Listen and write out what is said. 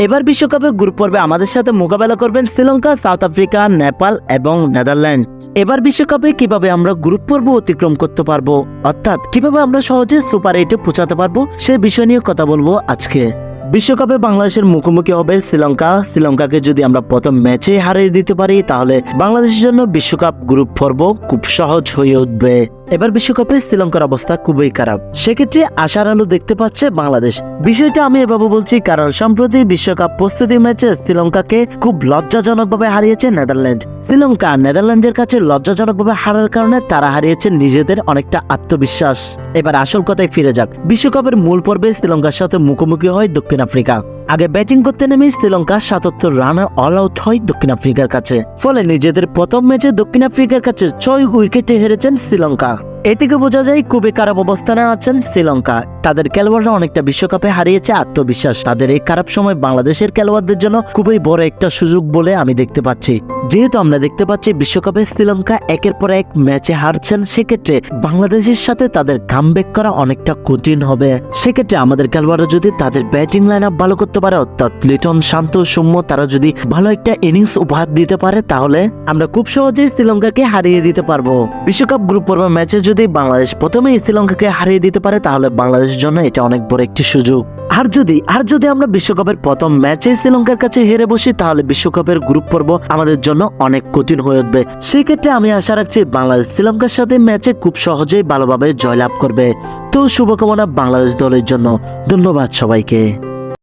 এবার বিশ্বকাপে গ্রুপ পর্বে আমাদের সাথে মোকাবেলা করবেন শ্রীলঙ্কা, সাউথ আফ্রিকা, নেপাল এবং নেদারল্যান্ড। এবার বিশ্বকাপে কীভাবে আমরা গ্রুপ পর্ব অতিক্রম করতে পারব? অর্থাৎ কীভাবে আমরা সহজে সুপার এইটে পৌঁছাতে পারব? সে বিষয় নিয়ে কথা বলব আজকে। বিশ্বকাপে বাংলাদেশের মুখোমুখি হবে শ্রীলঙ্কা। শ্রীলঙ্কাকে যদি আমরা প্রথম ম্যাচে হারিয়ে দিতে পারি, তাহলে বাংলাদেশের জন্য বিশ্বকাপ গ্রুপ পর্ব খুব সহজ হয়ে উঠবে। এবার বিশ্বকাপে শ্রীলঙ্কার অবস্থা খুবই খারাপ। সেক্ষেত্রে আশার আলো দেখতে পাচ্ছে বাংলাদেশ। বিষয়টা আমি এভাবে বলছি কারণ সম্প্রতি বিশ্বকাপ প্রস্তুতি ম্যাচে শ্রীলঙ্কাকে খুব লজ্জাজনকভাবে হারিয়েছে নেদারল্যান্ড। শ্রীলঙ্কা, নেদারল্যান্ডের কাছে লজ্জাজনকভাবে হারার কারণে তারা হারিয়েছে নিজেদের অনেকটা আত্মবিশ্বাস। এবার আসল কথায় ফিরে যাক। বিশ্বকাপের মূল পর্বে শ্রীলঙ্কার সাথে মুখোমুখি হয় দক্ষিণ আফ্রিকা। আগে ব্যাটিং করতে নেমে শ্রীলঙ্কা সাতাত্তর রানে অল আউট হয় দক্ষিণ আফ্রিকার কাছে। ফলে নিজেদের প্রথম ম্যাচে দক্ষিণ আফ্রিকার কাছে ছয় উইকেটে হেরেছেন শ্রীলঙ্কা। এ থেকে বোঝা যায় খুবই খারাপ অবস্থানে আছেন শ্রীলঙ্কা। তাদের খেলোয়াড়রা অনেকটা বিশ্বকাপে হারিয়েছে আত্মবিশ্বাস। তাদের এই খারাপ সময় বাংলাদেশের খেলোয়াড়দের জন্য খুবই বড় একটা সুযোগ বলে আমি দেখতে পাচ্ছি। যেহেতু আমরা দেখতে পাচ্ছি বিশ্বকাপে শ্রীলঙ্কা একের পর এক ম্যাচে হারছেন, সেক্ষেত্রে বাংলাদেশের সাথে তাদের কামব্যাক করা অনেকটা কঠিন হবে। সেক্ষেত্রে আমাদের খেলোয়াড়রা যদি তাদের ব্যাটিং লাইন আপ ভালো করতে পারে অর্থাৎ লিটন শান্ত, সৌম্য, তারা যদি ভালো একটা ইনিংস উপহার দিতে পারে, তাহলে আমরা খুব সহজেই শ্রীলঙ্কাকে হারিয়ে দিতে পারব। বিশ্বকাপ গ্রুপ পর্ব ম্যাচে যদি বাংলাদেশ প্রথমেই শ্রীলঙ্কাকে হারিয়ে দিতে পারে, তাহলে বাংলাদেশের জন্য এটা অনেক বড় একটি সুযোগ। আর যদি আর যদি আমরা বিশ্বকাপের প্রথম ম্যাচে শ্রীলঙ্কার কাছে হেরে বসি, তাহলে বিশ্বকাপের গ্রুপ পর্ব আমাদের জন্য অনেক কঠিন হয়ে উঠবে। সেক্ষেত্রে আমি আশা রাখছি বাংলাদেশ শ্রীলঙ্কার সাথে ম্যাচে খুব সহজেই ভালোভাবে জয়লাভ করবে। তো শুভকামনা বাংলাদেশ দলের জন্য। ধন্যবাদ সবাইকে।